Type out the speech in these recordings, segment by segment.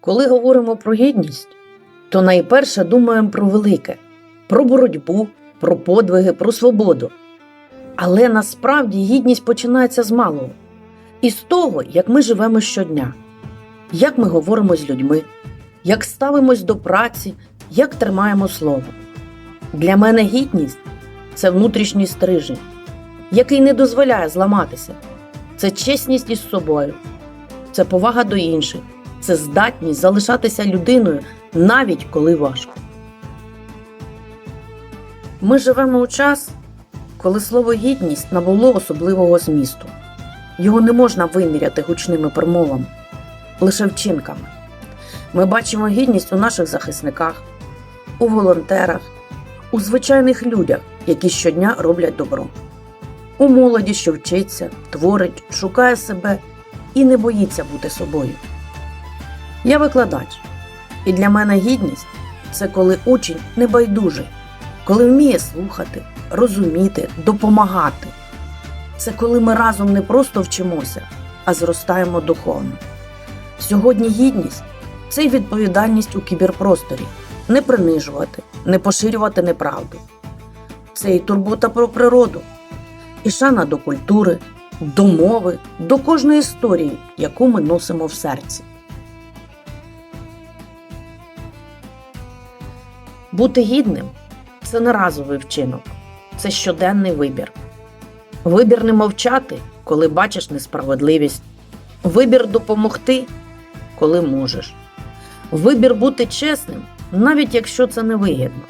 Коли говоримо про гідність, то найперше думаємо про велике, про боротьбу, про подвиги, про свободу. Але насправді гідність починається з малого і з того, як ми живемо щодня, як ми говоримо з людьми, як ставимось до праці, як тримаємо слово. Для мене гідність це внутрішній стрижень, який не дозволяє зламатися. Це чесність із собою, це повага до інших, це здатність залишатися людиною навіть коли важко. Ми живемо у час, коли слово гідність набуло особливого змісту. Його не можна виміряти гучними промовами, лише вчинками. Ми бачимо гідність у наших захисниках, у волонтерах, у звичайних людях, які щодня роблять добро, у молоді, що вчиться, творить, шукає себе і не боїться бути собою. Я викладач, і для мене гідність це коли учень небайдужий, коли вміє слухати, розуміти, допомагати. Це коли ми разом не просто вчимося, а зростаємо духовно. Сьогодні гідність це й відповідальність у кіберпросторі не принижувати, не поширювати неправду. Це і турбота про природу, і шана до культури, до мови, до кожної історії, яку ми носимо в серці. Бути гідним це не разовий вчинок, це щоденний вибір. Вибір не мовчати, коли бачиш несправедливість. Вибір допомогти, коли можеш. Вибір бути чесним, навіть якщо це невигідно.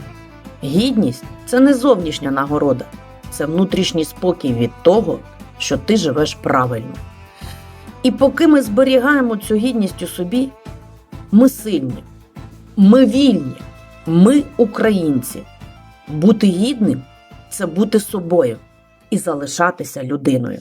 Гідність це не зовнішня нагорода, це внутрішній спокій від того, що ти живеш правильно. І поки ми зберігаємо цю гідність у собі, ми сильні, ми вільні, ми українці. Бути гідним це бути собою і залишатися людиною.